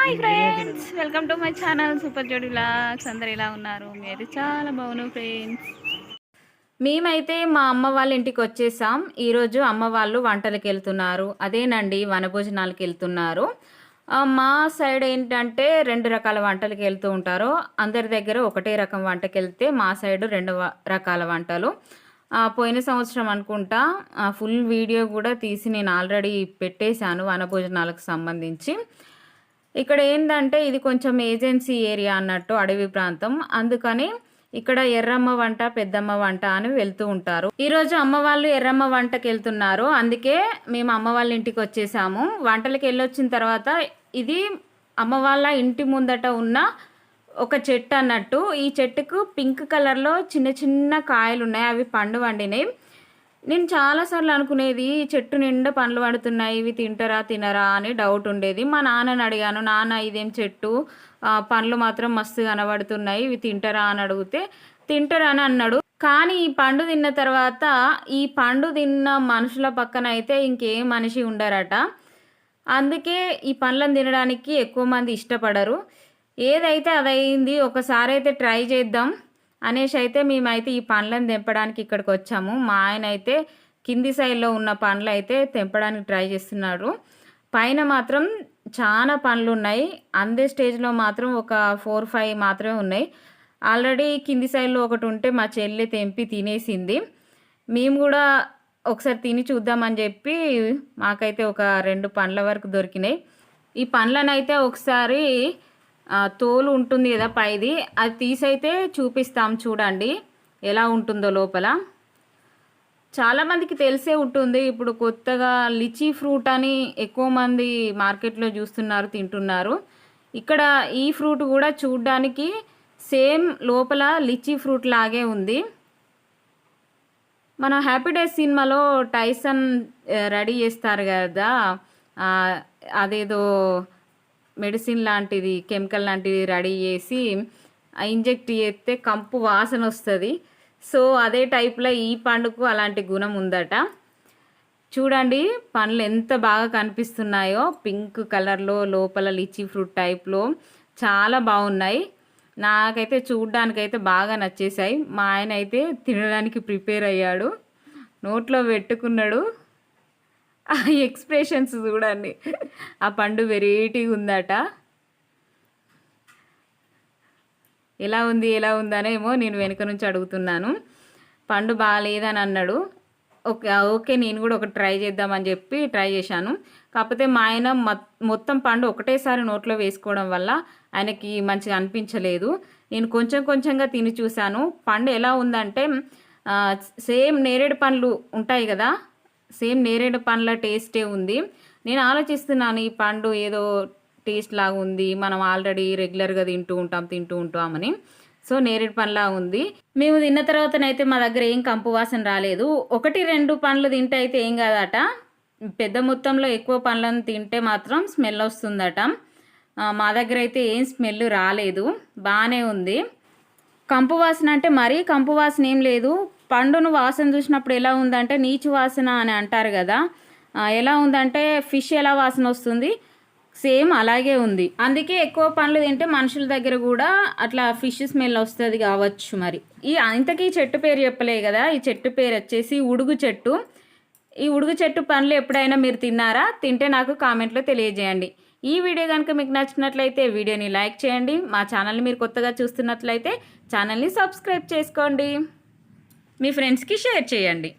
Hi friends. Welcome to my channel super Jodi blogs అందరు ఎలా ఉన్నారు? మీరు చాలా బాగున్నారు ఫ్రెండ్స్. మేమైతే మా అమ్మ వాళ్ళ ఇంటికి వచ్చేసాం. ఈరోజు అమ్మ వాళ్ళు వంటలకు వెళ్తున్నారు. అదేనండి వనభోజనాలకు వెళ్తున్నారు. మా సైడ్ ఏంటంటే రెండు రకాల వంటలకు వెళ్తూ ఉంటారు. అందరి దగ్గర ఒకటే రకం వంటకి వెళ్తే మా సైడ్ రెండు రకాల వంటలు. పోయిన సంవత్సరం అనుకుంటా ఫుల్ వీడియో కూడా తీసి నేను ఆల్రెడీ పెట్టేశాను వనభోజనాలకు సంబంధించి. ఇక్కడ ఏంటంటే ఇది కొంచెం ఏజెన్సీ ఏరియా అన్నట్టు అడవి ప్రాంతం. అందుకని ఇక్కడ ఎర్రమ్మ వంట పెద్దమ్మ వంట అని వెళ్తూ ఉంటారు. ఈరోజు అమ్మ వాళ్ళు ఎర్రమ్మ వంటకి వెళ్తున్నారు. అందుకే మేము అమ్మ వాళ్ళ ఇంటికి వచ్చేసాము. వంటలకి వెళ్ళొచ్చిన తర్వాత ఇది అమ్మ వాళ్ళ ఇంటి ముందట ఉన్న ఒక చెట్టు అన్నట్టు. ఈ చెట్టుకు పింక్ కలర్లో చిన్న చిన్న కాయలు ఉన్నాయి అవి పండు వండినాయి. నేను చాలాసార్లు అనుకునేది చెట్టు నిండా పండ్లు పడుతున్నాయి ఇవి తింటారా తినరా అని డౌట్ ఉండేది. మా నాన్నని అడిగాను నాన్న ఇదేం చెట్టు? పండ్లు మాత్రం మస్తు కనబడుతున్నాయి ఇవి తింటారా? అని అడిగితే తింటారా? అని అన్నాడు. కానీ ఈ పండు తిన్న తర్వాత ఈ పండు తిన్న మనుషుల పక్కన అయితే ఇంకేం మనిషి ఉండరట. అందుకే ఈ పండ్లను తినడానికి ఎక్కువ మంది ఇష్టపడరు. ఏదైతే అదైంది ఒకసారి అయితే ట్రై చేద్దాం. అనేసి అయితే మేమైతే ఈ పండ్లను తెంపడానికి ఇక్కడికి వచ్చాము మా ఆయన అయితే కింది సైడ్లో ఉన్న పండ్లు అయితే తెంపడానికి ట్రై చేస్తున్నాడు పైన మాత్రం చాలా పండ్లు ఉన్నాయి అందే స్టేజ్లో మాత్రం ఒక ఫోర్ ఫైవ్ మాత్రమే ఉన్నాయి. ఆల్రెడీ కింది సైడ్లో ఒకటి ఉంటే మా చెల్లి తెంపి తినేసింది. మేము కూడా ఒకసారి తిని చూద్దామని చెప్పి మాకైతే ఒక రెండు పండ్ల వరకు దొరికినాయి. ఈ పండ్లను అయితే ఒకసారి తోలు ఉంటుంది కదా పైది అది తీసైతే చూపిస్తాం చూడండి ఎలా ఉంటుందో లోపల. చాలామందికి తెలిసే ఉంటుంది ఇప్పుడు కొత్తగా లిచీ ఫ్రూట్ అని ఎక్కువ మంది మార్కెట్లో చూస్తున్నారు తింటున్నారు. ఇక్కడ ఈ ఫ్రూట్ కూడా చూడ్డానికి సేమ్ లోపల లిచీ ఫ్రూట్ లాగే ఉంది. మన హ్యాపీ డేస్ సినిమాలో టైసన్ రెడీ చేస్తారు కదా అదేదో మెడిసిన్ లాంటిది కెమికల్ లాంటిది రెడీ చేసి ఇంజెక్ట్ చేస్తే కంపు వాసన వస్తుంది. సో అదే టైప్లో ఈ పండుకు అలాంటి గుణం ఉందట. చూడండి పండ్లు ఎంత బాగా కనిపిస్తున్నాయో. పింక్ కలర్లో లోపల లిచీ ఫ్రూట్ టైప్లో చాలా బాగున్నాయి. నాకైతే చూడ్డానికైతే బాగా నచ్చేసాయి మా ఆయన అయితే తినడానికి ప్రిపేర్ అయ్యాడు. నోట్లో పెట్టుకున్నాడు. ఆ ఎక్స్ప్రెషన్స్ చూడండి. ఆ పండు వెరైటీగా ఉందట. ఎలా ఉంది ఎలా ఉందనేమో నేను వెనుక నుంచి అడుగుతున్నాను. పండు బాగాలేదని అన్నాడు. ఓకే ఓకే నేను కూడా ఒకటి ట్రై చేద్దామని చెప్పి ట్రై చేశాను. కాకపోతే మా ఆయన మొత్తం పండు ఒకటేసారి నోట్లో వేసుకోవడం వల్ల ఆయనకి మంచిగా అనిపించలేదు. నేను కొంచెం కొంచెంగా తిని చూశాను. పండు ఎలా ఉందంటే సేమ్ నేరేడు పండ్లు ఉంటాయి కదా సేమ్ నేరేడు పండ్ల టేస్టే ఉంది. నేను ఆలోచిస్తున్నాను ఈ పండు ఏదో టేస్ట్ లాగా ఉంది మనం ఆల్రెడీ రెగ్యులర్గా తింటూ ఉంటాం తింటూ ఉంటామని సో నేరేడు పండ్లా ఉంది. మేము తిన్న తర్వాతనైతే మా దగ్గర ఏం కంపు వాసన రాలేదు. ఒకటి రెండు పండ్లు తింటే అయితే ఏం కాదట. పెద్ద మొత్తంలో ఎక్కువ పండ్లను తింటే మాత్రం స్మెల్ వస్తుందట. మా దగ్గర అయితే ఏం స్మెల్ రాలేదు. బాగానే ఉంది. కంపు వాసన అంటే మరీ కంపు వాసన ఏం లేదు. పండును వాసన చూసినప్పుడు ఎలా ఉందంటే నీచు వాసన అని అంటారు కదా. ఎలా ఉందంటే ఫిష్ ఎలా వాసన వస్తుంది? సేమ్ అలాగే ఉంది. అందుకే ఎక్కువ పండ్లు తింటే మనుషుల దగ్గర కూడా అట్లా ఫిష్ స్మెల్ వస్తుంది కావచ్చు మరి. ఈ ఇంతకీ ఈ చెట్టు పేరు చెప్పలే కదా. ఈ చెట్టు పేరు వచ్చేసి ఉడుగు చెట్టు. ఈ ఉడుగు చెట్టు పండ్లు ఎప్పుడైనా మీరు తిన్నారా? తింటే నాకు కామెంట్లో తెలియజేయండి. ఈ వీడియో కనుక మీకు నచ్చినట్లయితే వీడియోని లైక్ చేయండి. మా ఛానల్ని మీరు కొత్తగా చూస్తున్నట్లయితే ఛానల్ని సబ్స్క్రైబ్ చేసుకోండి. మీ ఫ్రెండ్స్కి షేర్ చేయండి.